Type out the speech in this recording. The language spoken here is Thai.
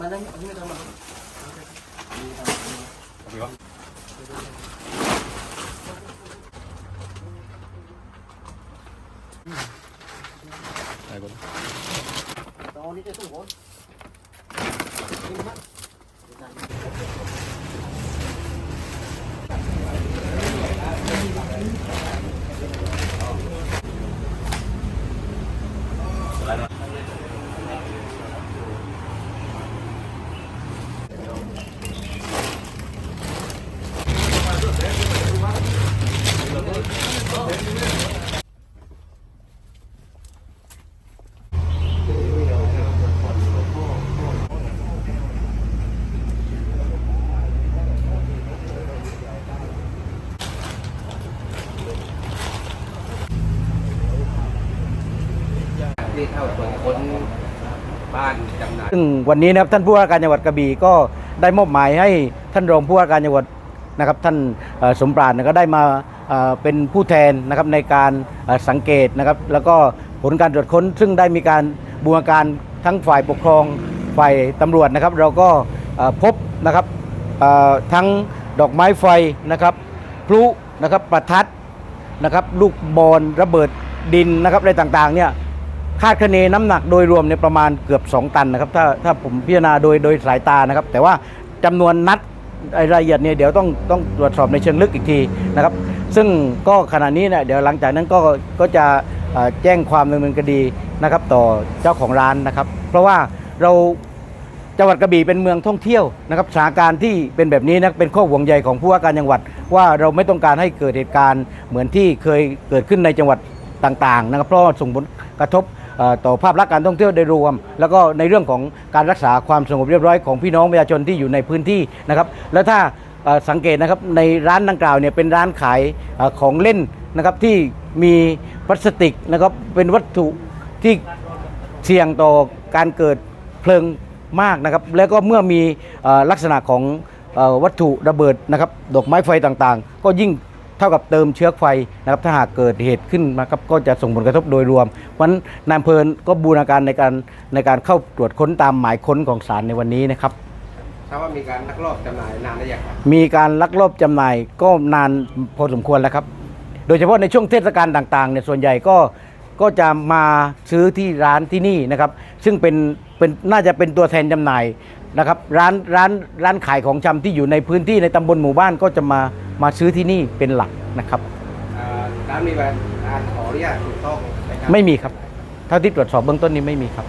มานั่งอันนี้ไม่ทำมาตอนนี้จะสู้คน ที่เข้าตรวจค้นบ้านจำหน่ายซึ่งวันนี้นะครับท่านผู้ว่าการจังหวัดกระบี่ก็ได้มอบหมายให้ท่านรองผู้ว่าการจังหวัดนะครับท่านสมปราณก็ได้มาเป็นผู้แทนนะครับในการสังเกตนะครับแล้วก็ผลการตรวจค้น ซึ่งได้มีการบูรณาการทั้งฝ่ายปกครองฝ่ายตำรวจนะครับ เราก็พบนะครับทั้งดอกไม้ไฟนะครับพลุนะครับประทัดนะครับลูกบอลระเบิดดินนะครับอะไรต่างๆเนี่ย คาดคะเนน้ำหนักโดยรวมเนี่ยประมาณเกือบ 2 ตันนะครับถ้าถ้าผมพิจารณาโดยโดยสายตานะครับ แต่ว่าจำนวนนัดรายละเอียดเนี่ยเดี๋ยวต้องต้องตรวจสอบในเชิงลึกอีกทีนะครับ ซึ่งก็ขณะนี้เนี่ยเดี๋ยวหลังจากนั้นก็ก็จะแจ้งความดำเนินคดีนะครับ ต่อเจ้าของร้านนะครับ เพราะว่าเราจังหวัดกระบี่เป็นเมืองท่องเที่ยวนะครับสถานการณ์ที่เป็นแบบนี้นะเป็นข้อห่วงใยของผู้ว่าการจังหวัด ว่าเราไม่ต้องการให้เกิดเหตุการณ์เหมือนที่เคยเกิดขึ้นในจังหวัดต่างๆนะครับเพราะส่งผลกระทบ ต่อภาพลักษณ์การท่องเที่ยวโดยรวม แล้วก็ในเรื่องของการรักษาความสงบเรียบร้อยของพี่น้องประชาชนที่อยู่ในพื้นที่นะครับแล้วถ้าสังเกตนะครับในร้านดังกล่าวเนี่ยเป็นร้านขายอของเล่นนะครับที่มีพลาสติกนะครับเป็นวัตถุที่เสี่ยงต่อการเกิดเพลิงมากนะครับแล้วก็เมื่อมีอลักษณะของอวัตถุระเบิดนะครับดอกไม้ไฟต่างๆ ก็ยิ่ง เท่ากับเติมเชื้อไฟนะครับถ้าหากเกิดเหตุขึ้นมาครับก็จะส่งผลกระทบโดยรวม เพราะฉะนั้นนายอำเภอก็บูรณาการในการในการเข้าตรวจค้นตามหมายค้นของศาลในวันนี้นะครับถ้าว่ามีการลักลอบจำหน่ายนานได้ยังครับมีการลักลอบจำหน่ายก็นานพอสมควรแล้วครับ โดยเฉพาะในช่วงเทศกาลต่างๆเนี่ยส่วนใหญ่ก็ก็จะมาซื้อที่ร้านที่นี่นะครับ ซึ่งเป็นเป็นน่าจะเป็นตัวแทนจำหน่ายนะครับร้านร้านร้านขายของชำที่อยู่ในพื้นที่ในตำบลหมู่บ้านก็จะมา มาซื้อที่นี่เป็นหลักนะครับอ่าร้านมีใบการขออนุญาตถูกต้องหครับไม่มีครับเท่าที่ตรวจสอบเบื้องต้นนี้ไม่มีครับ